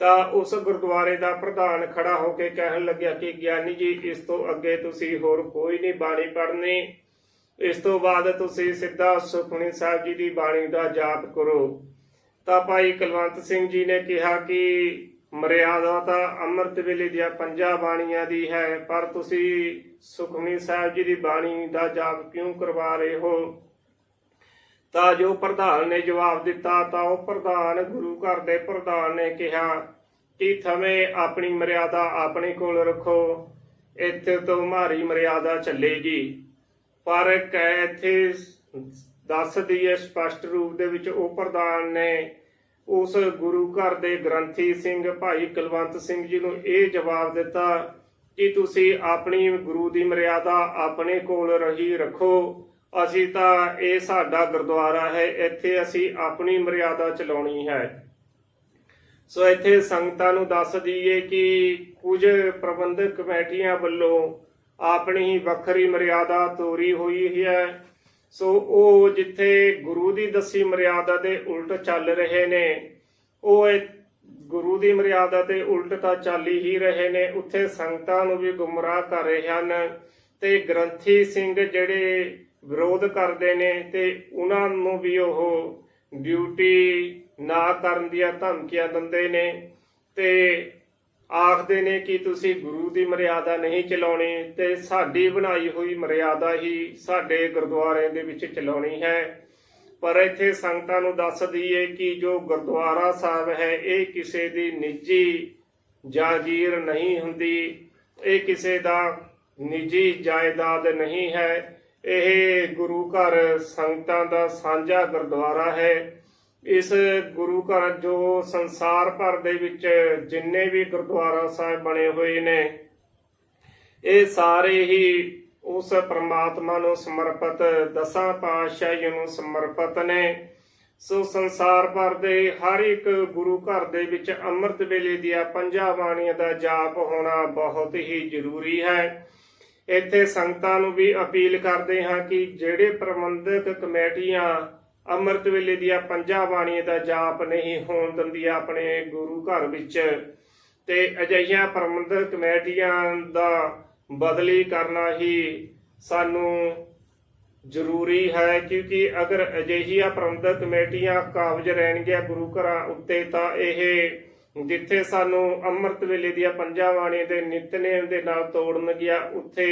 ਤਾਂ ਉਸ ਗੁਰਦੁਆਰੇ ਦਾ ਪ੍ਰਧਾਨ ਖੜਾ ਹੋ ਕੇ ਕਹਿਣ ਲੱਗਿਆ ਕਿ ਗਿਆਨੀ ਜੀ, ਇਸ ਤੋਂ ਅੱਗੇ ਤੁਸੀਂ ਹੋਰ ਕੋਈ ਨਹੀਂ ਬਾਣੀ ਪੜ੍ਹਨੀ। ਇਸ ਤੋਂ ਬਾਅਦ ਤੁਸੀਂ ਸਿੱਧਾ ਸੁਖਮਨੀ ਸਾਹਿਬ ਜੀ ਦੀ ਬਾਣੀ ਦਾ ਜਾਪ ਕਰੋ। ਤਾਂ ਭਾਈ ਕੁਲਵੰਤ ਸਿੰਘ ਜੀ ਨੇ ਕਿਹਾ ਕਿ ਮਰਿਆਦਾ ਤਾਂ ਅੰਮ੍ਰਿਤ ਵੇਲੇ ਦੀਆਂ ਪੰਜਾਂ ਬਾਣੀਆਂ ਦੀ ਹੈ, ਪਰ ਤੁਸੀਂ ਸੁਖਮਨੀ ਸਾਹਿਬ ਜੀ ਦੀ ਬਾਣੀ ਦਾ ਜਾਪ ਕਿਉਂ ਕਰਵਾ ਰਹੇ ਹੋ? ਤਾਂ ਜੋ ਪ੍ਰਧਾਨ ਨੇ ਜਵਾਬ ਦਿੱਤਾ, ਤਾਂ ਉਹ ਪ੍ਰਧਾਨ ਗੁਰੂ ਘਰ ਦੇ ਪ੍ਰਧਾਨ ਨੇ ਕਿਹਾ ਕਿ ਥਵੇਂ ਆਪਣੀ ਮਰਿਆਦਾ ਆਪਣੇ ਕੋਲ ਰੱਖੋ, ਇੱਥੇ ਤੋਂ ਮਾਰੀ ਮਰਿਆਦਾ ਚੱਲੇਗੀ। ਪਰ ਕਹਿ ਇੱਥੇ ਦੱਸ ਦਈਏ ਸਪਸ਼ਟ ਰੂਪ ਦੇ ਵਿੱਚ ਉਹ ਪ੍ਰਧਾਨ ਨੇ ਉਸ ਗੁਰੂ ਘਰ ਦੇ ਗ੍ਰੰਥੀ ਸਿੰਘ ਭਾਈ ਕੁਲਵੰਤ ਸਿੰਘ ਜੀ ਨੂੰ ਇਹ ਜਵਾਬ ਦਿੱਤਾ ਕਿ ਤੁਸੀਂ ਆਪਣੀ ਗੁਰੂ ਦੀ ਮਰਿਆਦਾ ਆਪਣੇ ਕੋਲ ਰਹੀ ਰੱਖੋ। ਅਸੀਂ ਤਾਂ ਇਹ ਸਾਡਾ ਗੁਰਦੁਆਰਾ ਹੈ, ਇੱਥੇ ਅਸੀਂ ਆਪਣੀ ਮਰਿਆਦਾ ਚਲਾਉਣੀ ਹੈ। ਸੋ ਇੱਥੇ ਸੰਗਤਾਂ ਨੂੰ ਦੱਸ ਦਈਏ ਕਿ ਕੁਝ ਪ੍ਰਬੰਧਕ ਕਮੇਟੀਆਂ ਵੱਲੋਂ ਆਪਣੀ ਵੱਖਰੀ ਮਰਿਆਦਾ ਤੋਰੀ ਹੋਈ ਹੈ। ਸੋ ਉਹ ਜਿੱਥੇ ਗੁਰੂ ਦੀ ਦੱਸੀ ਮਰਿਆਦਾ ਦੇ ਉਲਟ ਚੱਲ ਰਹੇ ਨੇ, ਉਹ ਗੁਰੂ ਦੀ ਮਰਿਆਦਾ ਤੇ ਉਲਟ ਤਾਂ ਚੱਲ ਹੀ ਰਹੇ ਨੇ, ਉੱਥੇ ਸੰਗਤਾਂ ਨੂੰ ਵੀ ਗੁੰਮਰਾਹ ਕਰ ਰਹੇ ਹਨ ਤੇ ਗ੍ਰੰਥੀ ਸਿੰਘ ਜਿਹੜੇ ਵਿਰੋਧ ਕਰਦੇ ਨੇ ਤੇ ਉਹਨਾਂ ਨੂੰ ਵੀ ਉਹ ਡਿਊਟੀ ਨਾ ਕਰਨ ਦੀਆਂ ਧਮਕੀਆਂ ਦਿੰਦੇ ਨੇ ਤੇ ਆਖਦੇ ਨੇ ਕਿ ਤੁਸੀਂ ਗੁਰੂ ਦੀ ਮਰਿਆਦਾ ਨਹੀਂ ਚਲਾਉਣੀ ਤੇ ਸਾਡੀ ਬਣਾਈ ਹੋਈ ਮਰਿਆਦਾ ਹੀ ਸਾਡੇ ਗੁਰਦੁਆਰੇ ਦੇ ਵਿੱਚ ਚਲਾਉਣੀ ਹੈ। ਪਰ ਇੱਥੇ ਸੰਗਤਾਂ ਨੂੰ ਦੱਸ ਦਈਏ ਕਿ ਜੋ ਗੁਰਦੁਆਰਾ ਸਾਹਿਬ ਹੈ, ਇਹ ਕਿਸੇ ਦੀ ਨਿੱਜੀ ਜਾਗੀਰ ਨਹੀਂ ਹੁੰਦੀ। ਇਹ ਕਿਸੇ ਦਾ ਨਿੱਜੀ ਜਾਇਦਾਦ ਨਹੀਂ ਹੈ। ਇਹ ਗੁਰੂ ਘਰ ਸੰਗਤਾਂ ਦਾ ਸਾਂਝਾ ਗੁਰਦੁਆਰਾ ਹੈ। ਇਸ ਗੁਰੂ ਘਰ ਜੋ ਸੰਸਾਰ ਭਰ ਦੇ ਵਿੱਚ ਜਿੰਨੇ ਵੀ ਗੁਰਦੁਆਰਾ ਸਾਹਿਬ ਬਣੇ ਹੋਏ ਨੇ, ਇਹ ਸਾਰੇ ਹੀ ਉਸ ਪ੍ਰਮਾਤਮਾ ਨੂੰ ਸਮਰਪਿਤ, ਦਸਾਂ ਪਾਤਸ਼ਾਹੀਆਂ ਨੂੰ ਸਮਰਪਿਤ ਨੇ। ਸੋ ਸੰਸਾਰ ਭਰ ਦੇ ਹਰ ਇੱਕ ਗੁਰੂ ਘਰ ਦੇ ਵਿੱਚ ਅੰਮ੍ਰਿਤ ਵੇਲੇ ਦੀਆਂ ਪੰਜਾਂ ਬਾਣੀਆਂ ਦਾ ਜਾਪ ਹੋਣਾ ਬਹੁਤ ਹੀ ਜ਼ਰੂਰੀ ਹੈ। ਇੱਥੇ ਸੰਗਤਾਂ ਨੂੰ ਵੀ ਅਪੀਲ ਕਰਦੇ ਹਾਂ ਕਿ ਜਿਹੜੇ ਪ੍ਰਬੰਧਕ ਕਮੇਟੀਆਂ ਅੰਮ੍ਰਿਤ ਵੇਲੇ ਦੀਆਂ ਪੰਜਾਂ ਬਾਣੀਆਂ ਦਾ ਜਾਪ ਨਹੀਂ ਹੋਣ ਦਿੰਦੀਆਂ ਆਪਣੇ ਗੁਰੂ ਘਰ ਵਿੱਚ, ਤੇ ਅਜਿਹੀਆਂ ਪ੍ਰਬੰਧਕ ਕਮੇਟੀਆਂ ਦਾ ਬਦਲੀ ਕਰਨਾ ਹੀ ਸਾਨੂੰ ਜ਼ਰੂਰੀ ਹੈ, ਕਿਉਂਕਿ ਅਗਰ ਅਜਿਹੀਆਂ ਪ੍ਰਬੰਧਕ ਕਮੇਟੀਆਂ ਕਾਬਜ ਰਹਿਣਗੀਆਂ ਗੁਰੂ ਘਰਾਂ ਉੱਤੇ, ਤਾਂ ਇਹ ਜਿੱਥੇ ਸਾਨੂੰ ਅੰਮ੍ਰਿਤ ਵੇਲੇ ਦੀਆਂ ਪੰਜਾਂ ਬਾਣੀਆਂ ਦੇ ਨਿਤਨੇਮ ਦੇ ਨਾਲ ਤੋੜਨਗੀਆਂ, ਉੱਥੇ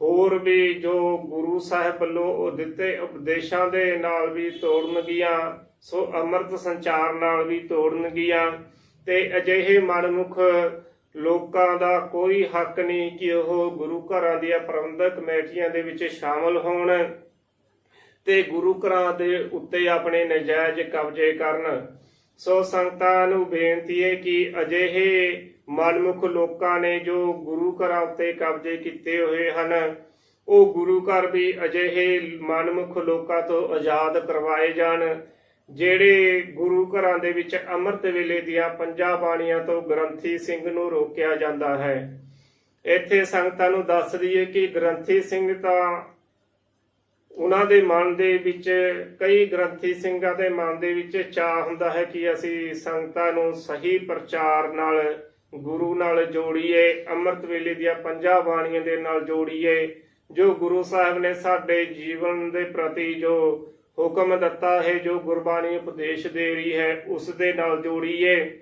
ਹੋਰ ਵੀ ਜੋ ਗੁਰੂ ਸਾਹਿਬ ਵੱਲੋਂ ਉਹ ਦਿੱਤੇ ਉਪਦੇਸ਼ਾਂ ਦੇ ਨਾਲ ਵੀ ਤੋੜਨ ਤੋੜਨਗੀਆਂ, ਸੋ ਅੰਮ੍ਰਿਤ ਸੰਚਾਰ ਨਾਲ ਵੀ ਤੋੜਨਗੀਆਂ, ਤੇ ਅਜਿਹੇ ਮਨਮੁਖ ਲੋਕਾਂ ਦਾ ਕੋਈ ਹੱਕ ਨਹੀਂ ਕਿ ਉਹ ਗੁਰੂ ਘਰਾਂ ਦੀਆਂ ਪ੍ਰਬੰਧਕ ਕਮੇਟੀਆਂ ਦੇ ਵਿੱਚ ਸ਼ਾਮਲ ਹੋਣ ਤੇ ਗੁਰੂ ਘਰਾਂ ਦੇ ਉੱਤੇ ਆਪਣੇ ਨਜਾਇਜ਼ ਕਬਜ਼ੇ ਕਰਨ। ਸੋ ਸੰਗਤਾਂ ਨੂੰ ਬੇਨਤੀ ਹੈ ਕਿ ਅਜਿਹੇ ਮਨਮੁਖ ਲੋਕਾਂ ਨੇ ਜੋ ਗੁਰੂ ਘਰਾਂ ਉੱਤੇ ਕਬਜ਼ੇ ਕੀਤੇ ਹੋਏ ਹਨ, ਉਹ ਗੁਰੂ ਘਰ ਵੀ ਅਜਿਹੇ ਮਨਮੁਖ ਲੋਕਾਂ ਤੋਂ ਆਜ਼ਾਦ ਕਰਵਾਏ ਜਾਣ। ਜਿਹੜੇ ਗੁਰੂ ਘਰਾਂ ਦੇ ਵਿੱਚ ਅੰਮ੍ਰਿਤ ਵੇਲੇ ਦੀਆਂ ਪੰਜਾਂ ਬਾਣੀਆਂ ਤੋਂ ਗ੍ਰੰਥੀ ਸਿੰਘ ਨੂੰ ਰੋਕਿਆ ਜਾਂਦਾ ਹੈ। ਇੱਥੇ ਸੰਗਤਾਂ ਨੂੰ ਦੱਸ ਦਈਏ ਕਿ ਗ੍ਰੰਥੀ ਸਿੰਘ ਤਾਂ ਉਹਨਾਂ ਦੇ ਮਨ ਦੇ ਵਿੱਚ, ਕਈ ਗ੍ਰੰਥੀ ਸਿੰਘਾਂ ਦੇ ਮਨ ਦੇ ਵਿੱਚ ਚਾਹ ਹੁੰਦਾ ਹੈ ਕਿ ਅਸੀਂ ਸੰਗਤਾਂ ਨੂੰ ਸਹੀ ਪ੍ਰਚਾਰ ਨਾਲ, ਗੁਰੂ ਨਾਲ ਜੋੜੀਏ, ਅੰਮ੍ਰਿਤ ਵੇਲੇ ਦੀਆਂ ਪੰਜਾਂ ਬਾਣੀਆਂ ਦੇ ਨਾਲ ਜੋੜੀਏ, ਜੋ ਗੁਰੂ ਸਾਹਿਬ ਨੇ ਸਾਡੇ ਜੀਵਨ ਦੇ ਪ੍ਰਤੀ ਜੋ ਹੁਕਮ ਦਿੱਤਾ ਹੈ, ਜੋ ਗੁਰਬਾਣੀ ਉਪਦੇਸ਼ ਦੇ ਰਹੀ ਹੈ, ਉਸ ਦੇ ਨਾਲ ਜੋੜੀਏ।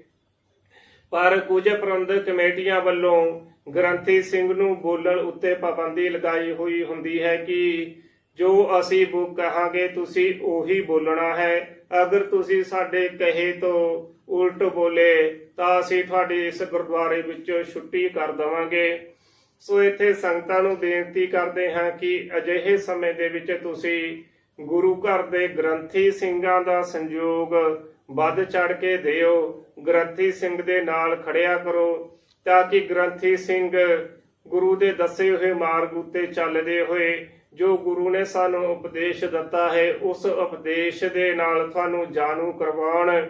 ਪਰ ਕੁਝ ਪ੍ਰਬੰਧਕ ਕਮੇਟੀਆਂ ਵੱਲੋਂ ਗ੍ਰੰਥੀ ਸਿੰਘ ਨੂੰ ਬੋਲਣ ਉੱਤੇ ਪਾਬੰਦੀ ਲਗਾਈ ਹੋਈ ਹੁੰਦੀ ਹੈ ਕਿ ਜੋ ਅਸੀਂ ਬੋ ਕਹਾਂਗੇ, ਤੁਸੀਂ ਉਹੀ ਬੋਲਣਾ ਹੈ। ਅਗਰ ਤੁਸੀਂ ਸਾਡੇ ਕਹੇ ਤੋਂ ਉਲਟ ਬੋਲੇ, ਤਾਂ ਅਸੀਂ ਤੁਹਾਡੀ ਇਸ ਗੁਰਦੁਆਰੇ ਵਿੱਚੋਂ ਛੁੱਟੀ ਕਰ ਦੇਵਾਂਗੇ। ਸੋ ਇੱਥੇ ਸੰਗਤਾਂ ਨੂੰ ਬੇਨਤੀ ਕਰਦੇ ਹਾਂ ਕਿ ਅਜਿਹੇ ਸਮੇਂ ਦੇ ਵਿੱਚ ਤੁਸੀਂ ਗੁਰੂ ਘਰ ਦੇ ਗ੍ਰੰਥੀ ਸਿੰਘਾਂ ਦਾ ਸੰਯੋਗ ਵੱਧ ਚੜ ਕੇ ਦਿਓ। ਗ੍ਰੰਥੀ ਸਿੰਘ ਦੇ ਨਾਲ ਖੜਿਆ ਕਰੋ ਤਾਂ ਕਿ ਗ੍ਰੰਥੀ ਸਿੰਘ ਗੁਰੂ ਦੇ ਦੱਸੇ ਹੋਏ ਮਾਰਗ ਉੱਤੇ ਚੱਲਦੇ ਹੋਏ, ਜੋ ਗੁਰੂ ਨੇ ਸਾਨੂੰ ਉਪਦੇਸ਼ ਦਿੱਤਾ ਹੈ, ਉਸ ਉਪਦੇਸ਼ ਦੇ ਨਾਲ ਤੁਹਾਨੂੰ ਜਾਣੂ ਕਰਵਾਉਣ।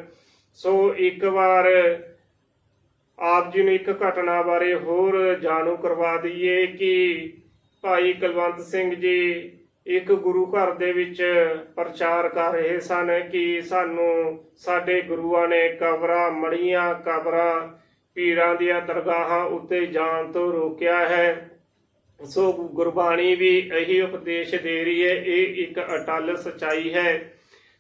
ਸੋ ਇੱਕ ਵਾਰ ਆਪ ਜੀ ਨੂੰ ਇੱਕ ਘਟਨਾ ਬਾਰੇ ਹੋਰ ਜਾਣੂ ਕਰਵਾ ਦਈਏ ਕਿ ਭਾਈ ਕੁਲਵੰਤ ਸਿੰਘ ਜੀ ਇੱਕ ਗੁਰੂ ਘਰ ਦੇ ਵਿੱਚ ਪ੍ਰਚਾਰ ਕਰ ਰਹੇ ਸਨ ਕਿ ਸਾਨੂੰ ਸਾਡੇ ਗੁਰੂਆਂ ਨੇ ਕਬਰਾਂ ਮੜੀਆਂ ਕਬਰਾਂ, ਪੀਰਾਂ ਦੀਆਂ ਦਰਗਾਹਾਂ ਉੱਤੇ ਜਾਣ ਤੋਂ ਰੋਕਿਆ ਹੈ। ਸੋ ਗੁਰਬਾਣੀ ਵੀ ਇਹੀ ਉਪਦੇਸ਼ ਦੇ ਰਹੀ ਹੈ, ਇਹ ਇੱਕ ਅਟਲ ਸਚਾਈ ਹੈ।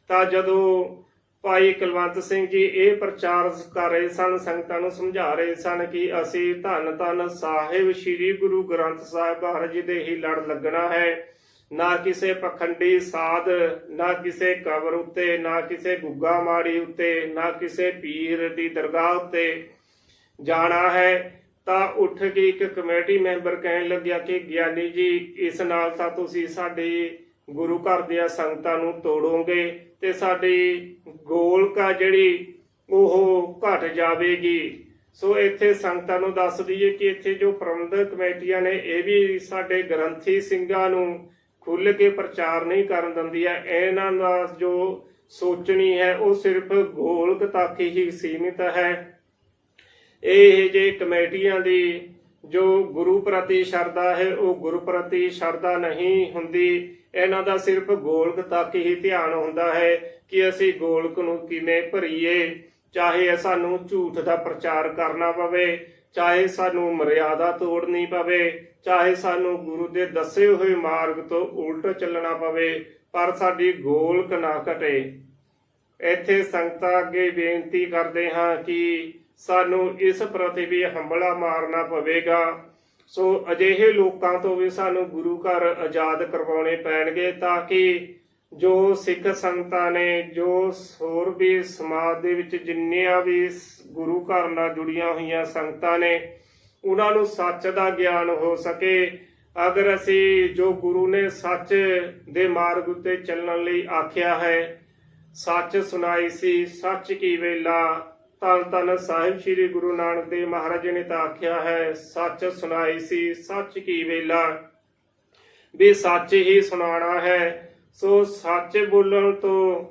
ਤਾਂ ਜਦੋਂ ਭਾਈ ਕੁਲਵੰਤ ਸਿੰਘ ਜੀ ਇਹ ਪ੍ਰਚਾਰ ਕਰ ਰਹੇ ਸਨ, ਸੰਗਤਾਂ ਨੂੰ ਸਮਝਾ ਰਹੇ ਸਨ ਕਿ ਅਸੀਂ ਧੰਨ ਧੰਨ ਸਾਹਿਬ, ਸ੍ਰੀ ਗੁਰੂ ਗ੍ਰੰਥ ਸਾਹਿਬ ਮਹਾਰਾਜ ਜੀ ਦੇ ਹੀ ਲੜ ਲੱਗਣਾ ਹੈ। ਨਾ ਕਿਸੇ ਪਖੰਡੀ ਸਾਧ, ਨਾ ਕਿਸੇ ਕਬਰ ਉੱਤੇ, ਨਾ ਕਿਸੇ ਗੁੱਗਾ ਮਾੜੀ ਉੱਤੇ, ਨਾ ਕਿਸੇ ਪੀਰ ਦੀ ਦਰਗਾਹ ਉੱਤੇ ਜਾਣਾ ਹੈ, ਤਾਂ ਉੱਠ ਕੇ ਇੱਕ ਕਮੇਟੀ ਮੈਂਬਰ ਕਹਿਣ ਲੱਗਿਆ ਕਿ ਗਿਆਨੀ ਜੀ, ਇਸ ਨਾਲ ਤਾਂ ਤੁਸੀਂ ਸਾਡੇ ਗੁਰੂ ਘਰ ਦੀਆਂ ਸੰਗਤਾਂ ਨੂੰ ਤੋੜੋਗੇ ਤੇ ਸਾਡੀ ਗੋਲਕਾ ਜਿਹੜੀ ਉਹ ਘਟ ਜਾਵੇਗੀ। ਸੋ ਇੱਥੇ ਸੰਗਤਾਂ ਨੂੰ ਦੱਸ ਦਈਏ ਕਿ ਇੱਥੇ ਜੋ ਪ੍ਰਬੰਧਕ ਕਮੇਟੀਆਂ ਨੇ, ਇਹ ਵੀ ਸਾਡੇ ਗ੍ਰੰਥੀ ਸਿੰਘਾਂ ਨੂੰ ਖੁੱਲ ਕੇ ਪ੍ਰਚਾਰ ਨਹੀਂ ਕਰਨ ਦਿੰਦੀ ਹੈ। ਇਹਨਾਂ ਦਾ ਜੋ ਸੋਚਣੀ ਹੈ, ਉਹ ਸਿਰਫ ਗੋਲਕ ਤੱਕ ਹੀ ਸੀਮਿਤ ਹੈ। ਇਹ ਜੇ ਕਮੇਟੀਆਂ ਦੀ ਜੋ ਗੁਰੂ ਪ੍ਰਤੀ ਸ਼ਰਧਾ ਹੈ, ਉਹ ਗੁਰੂ ਪ੍ਰਤੀ ਸ਼ਰਧਾ ਨਹੀਂ ਹੁੰਦੀ। ਇਹਨਾਂ ਦਾ ਸਿਰਫ ਗੋਲਕ ਤੱਕ ਹੀ ਧਿਆਨ ਹੁੰਦਾ ਹੈ ਕਿ ਅਸੀਂ ਗੋਲਕ ਨੂੰ ਕਿਵੇਂ ਭਰੀਏ। ਚਾਹੇ ਸਾਨੂੰ ਝੂਠ ਦਾ ਪ੍ਰਚਾਰ ਕਰਨਾ ਪਵੇ, ਚਾਹੇ ਸਾਨੂੰ ਮਰਿਆਦਾ ਤੋੜਨੀ ਪਵੇ ਚਾਹੇ ਸਾਨੂੰ ਗੁਰੂ ਦੇ ਦੱਸੇ ਹੋਏ ਮਾਰਗ ਤੋਂ ਉਲਟ ਚੱਲਣਾ ਪਵੇ, ਪਰ ਸਾਡੀ ਗੋਲਕ ਨਾ ਘਟੇ। ਇੱਥੇ ਸੰਗਤਾਂ ਅੱਗੇ ਬੇਨਤੀ ਕਰਦੇ ਹਾਂ ਕਿ ਸਾਨੂੰ ਇਸ ਪ੍ਰਤੀ ਵੀ ਹੰਬਲਾ ਮਾਰਨਾ ਪਵੇਗਾ। ਸੋ ਅਜਿਹੇ ਲੋਕਾਂ ਤੋਂ ਵੀ ਸਾਨੂੰ ਗੁਰੂ ਘਰ ਆਜ਼ਾਦ ਕਰਵਾਉਣੇ ਪੈਣਗੇ ਤਾਂ ਕਿ ਜੋ ਸਿੱਖ ਸੰਗਤਾਂ ਨੇ, ਜੋ ਹੋਰ ਵੀ ਸਮਾਜ ਦੇ ਵਿੱਚ ਜਿੰਨੀਆਂ ਵੀ ਗੁਰੂ ਘਰ ਨਾਲ ਜੁੜੀਆਂ ਹੋਈਆਂ ਸੰਗਤਾਂ ਨੇ ਉਹਨਾਂ ਨੂੰ ਸੱਚ ਦਾ ਗਿਆਨ ਹੋ ਸਕੇ। ਅਗਰ ਅਸੀਂ ਜੋ ਗੁਰੂ ਨੇ ਸੱਚ ਦੇ ਮਾਰਗ ਉੱਤੇ ਚੱਲਣ ਲਈ ਆਖਿਆ ਹੈ, ਸੱਚ ਸੁਣਾਈ ਸੀ, ਸੱਚ ਕੀ ਵੇਲਾ ਧੰਨ ਧੰਨ ਸਾਹਿਬ ਸ੍ਰੀ ਗੁਰੂ ਨਾਨਕ ਦੇਵ ਮਹਾਰਾਜ ਨੇ ਤਾਂ ਆਖਿਆ ਹੈ, ਸੱਚ ਸੁਣਾਈ ਸੀ, ਸੱਚ ਕੀ ਵੇਲਾ। ਵੀ ਸੱਚ ਹੀ ਸੁਣਾਉਣਾ ਹੈ, ਸੋ ਸੱਚ ਬੋਲਣ ਤੋਂ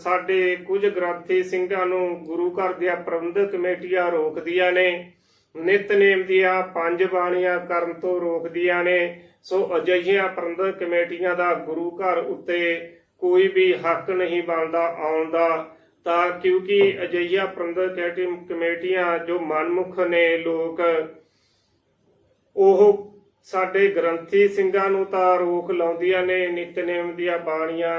ਸਾਡੇ ਕੁਝ ਗ੍ਰੰਥੀ ਸਿੰਘਾਂ ਨੂੰ ਗੁਰੂ ਘਰ ਦੀਆਂ ਪ੍ਰਬੰਧਕ ਕਮੇਟੀਆਂ ਰੋਕਦੀਆਂ ਨੇ। ਨਿਤਨੇਮ ਦੀਆਂ ਪੰਜ ਬਾਣੀਆਂ ਕਰਨ ਤੋਂ ਰੋਕਦੀਆਂ ਨੇ। ਸੋ ਅਜਿਹੀਆਂ ਪ੍ਰਬੰਧਕ ਕਮੇਟੀਆਂ ਦਾ ਗੁਰੂ ਘਰ ਉੱਤੇ ਕੋਈ ਵੀ ਹੱਕ ਨਹੀਂ ਬਣਦਾ ਆਉਣ ਦਾ। ਤਾਂ ਕਿਉਂਕਿ ਅਜਿਹੀਆਂ ਪ੍ਰਬੰਧਕ ਕਮੇਟੀਆਂ ਜੋ ਮਨਮੁਖ ਨੇ ਲੋਕ, ਉਹ ਸਾਡੇ ਗ੍ਰੰਥੀ ਸਿੰਘਾਂ ਨੂੰ ਤਾਂ ਰੋਕ ਲਾਉਂਦੀਆਂ ਨੇ ਨਿਤਨੇਮ ਦੀਆਂ ਬਾਣੀਆਂ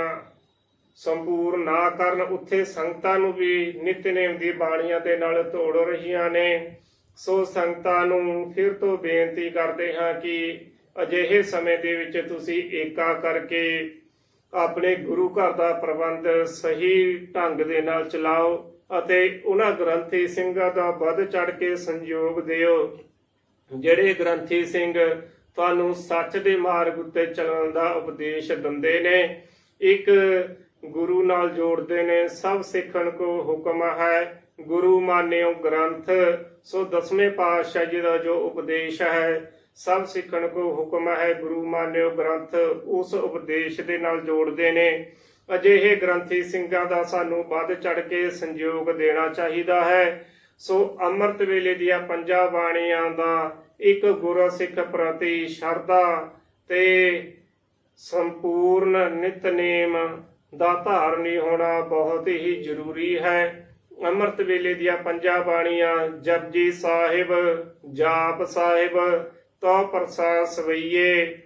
ਸੰਪੂਰਨ ਨਾ ਕਰਨ। ਉੱਥੇ ਸੰਗਤਾਂ ਨੂੰ ਵੀ ਨਿਤਨੇਮ ਦੀ ਬਾਣੀਆਂ ਦੇ ਨਾਲ ਤੋੜ ਰਹੀਆਂ ਨੇ। ਸੋ ਸੰਗਤਾਂ ਨੂੰ ਫਿਰ ਤੋਂ ਬੇਨਤੀ ਕਰਦੇ ਹਾਂ ਕਿ ਅਜਿਹੇ ਸਮੇਂ ਦੇ ਵਿੱਚ ਤੁਸੀਂ ਏਕਾ ਕਰਕੇ ਆਪਣੇ ਗੁਰੂ ਘਰ ਦਾ ਪ੍ਰਬੰਧ ਸਹੀ ਢੰਗ ਦੇ ਨਾਲ ਚਲਾਓ ਅਤੇ ਉਹਨਾਂ ਗ੍ਰੰਥੀ ਸਿੰਘਾਂ ਦਾ ਵੱਧ ਚੜ ਕੇ ਸੰਯੋਗ ਦਿਓ। ਜਿਹੜੇ ਗ੍ਰੰਥੀ ਸਿੰਘ ਤੁਹਾਨੂੰ ਸੱਚ ਦੇ ਮਾਰਗ ਉੱਤੇ ਚੱਲਣ ਦਾ ਉਪਦੇਸ਼ ਦਿੰਦੇ ਨੇ, ਇੱਕ ਗੁਰੂ ਨਾਲ ਜੋੜਦੇ ਨੇ, ਸਭ ਸਿੱਖਣ ਕੋ ਹੁਕਮ ਹੈ, ਗੁਰੂ ਮਾਨਿਓ ਗ੍ਰੰਥ ਸੋ ਦਸਵੇਂ ਪਾਤਸ਼ਾਹ ਜੀ ਦਾ ਜੋ ਉਪਦੇਸ਼ ਹੈ, ਸਭ ਸਿੱਖਣ ਕੋ ਹੁਕਮ ਹੈ, ਗੁਰੂ ਮਾਨਿਓ ਗ੍ਰੰਥ ਉਸ ਉਪਦੇਸ਼ ਦੇ ਨਾਲ ਜੋੜਦੇ ਨੇ। ਅਜਿਹੇ ਗ੍ਰੰਥੀ ਸਿੰਘਾਂ ਦਾ ਸਾਨੂੰ ਵੱਧ ਚੜ ਕੇ ਸੰਯੋਗ ਦੇਣਾ ਚਾਹੀਦਾ ਹੈ। ਸੋ ਅੰਮ੍ਰਿਤ ਵੇਲੇ ਦੀਆਂ ਪੰਜਾਂ ਬਾਣੀਆਂ ਦਾ ਇੱਕ ਗੁਰੂ ਸਿੱਖ ਪ੍ਰਤੀ ਸ਼ਰਧਾ ਤੇ ਸੰਪੂਰਨ ਨਿਤਨੇਮ ਦਾ ਧਾਰਨੀ ਹੋਣਾ ਬਹੁਤ ਹੀ ਜ਼ਰੂਰੀ ਹੈ। ਅੰਮ੍ਰਿਤ ਵੇਲੇ ਦੀਆਂ ਪੰਜਾਂ ਬਾਣੀਆਂ, ਜਪਜੀ ਸਾਹਿਬ, ਜਾਪ ਸਾਹਿਬ ਤੋ ਪ੍ਰਸਾਦ ਸਵਈਏ।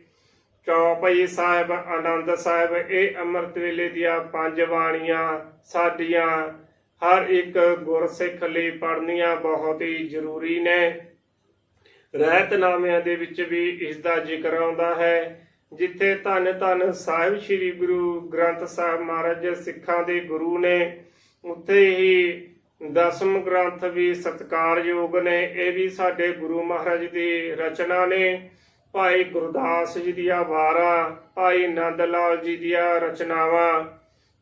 ਚੌਪਈ ਸਾਹਿਬ, ਆਨੰਦ ਸਾਹਿਬ, ਇਹ ਅੰਮ੍ਰਿਤ ਵੇਲੇ ਦੀਆਂ ਪੰਜ ਬਾਣੀਆਂ ਸਾਡੀਆਂ। ਹਰ ਇੱਕ ਗੁਰਸਿੱਖ ਲਈ ਪੜ੍ਹਨੀਆਂ ਬਹੁਤ ਹੀ ਜ਼ਰੂਰੀ ਨੇ। ਰਹਿਤਨਾਮਿਆਂ ਦੇ ਵਿੱਚ ਵੀ ਇਸ ਦਾ ਜ਼ਿਕਰ ਆਉਂਦਾ ਹੈ। ਜਿੱਥੇ ਧੰਨ ਧੰਨ ਸਾਹਿਬ ਸ੍ਰੀ ਗੁਰੂ ਗ੍ਰੰਥ ਸਾਹਿਬ ਮਹਾਰਾਜ ਸਿੱਖਾਂ ਦੇ ਗੁਰੂ ਨੇ ਉੱਥੇ ਹੀ ਦਸਮ ਗ੍ਰੰਥ ਵੀ ਸਤਿਕਾਰਯੋਗ ਨੇ, ਇਹ ਵੀ ਸਾਡੇ ਗੁਰੂ ਮਹਾਰਾਜ ਦੀ ਰਚਨਾ ਨੇ। ਭਾਈ ਗੁਰਦਾਸ ਜੀ ਦੀਆਂ ਵਾਰਾਂ, ਭਾਈ ਨੰਦ ਲਾਲ ਜੀ ਦੀਆਂ ਰਚਨਾਵਾਂ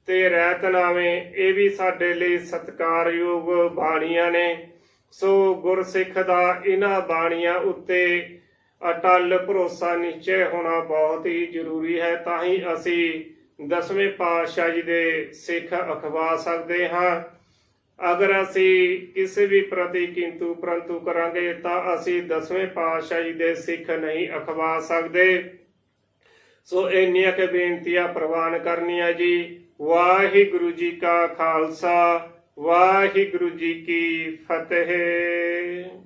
ਤੇ ਰਹਿਤਨਾਵੇਂ ਇਹ ਵੀ ਸਾਡੇ ਲਈ ਸਤਿਕਾਰਯੋਗ ਬਾਣੀਆਂ ਨੇ। ਸੋ ਗੁਰਸਿੱਖ ਦਾ ਇਹਨਾਂ ਬਾਣੀਆਂ ਉੱਤੇ ਅਟਲ ਭਰੋਸਾ ਨਿਸ਼ਚੈ ਹੋਣਾ ਬਹੁਤ ਹੀ ਜ਼ਰੂਰੀ ਹੈ। ਤਾਂ ਹੀ ਅਸੀਂ ਦਸਵੇਂ ਪਾਤਸ਼ਾਹ ਜੀ ਦੇ ਸਿੱਖ ਅਖਵਾ ਸਕਦੇ ਹਾਂ। ਅਗਰ ਅਸੀਂ ਕਿਸੇ ਵੀ ਪ੍ਰਤੀ ਕਿੰਤੂ ਪ੍ਰੰਤੂ ਕਰਾਂਗੇ ਤਾਂ ਅਸੀਂ ਦਸਵੇਂ ਪਾਤਸ਼ਾਹ ਜੀ ਦੇ ਸਿੱਖ ਨਹੀਂ ਅਖਵਾ ਸਕਦੇ। ਸੋ ਇੰਨੀਆਂ ਕਿ ਬੇਨਤੀਆਂ ਪ੍ਰਵਾਨ ਕਰਨੀਆਂ ਜੀ। ਵਾਹਿਗੁਰੂ ਜੀ ਕਾ ਖਾਲਸਾ, ਵਾਹਿਗੁਰੂ ਜੀ ਕੀ ਫਤਿਹ।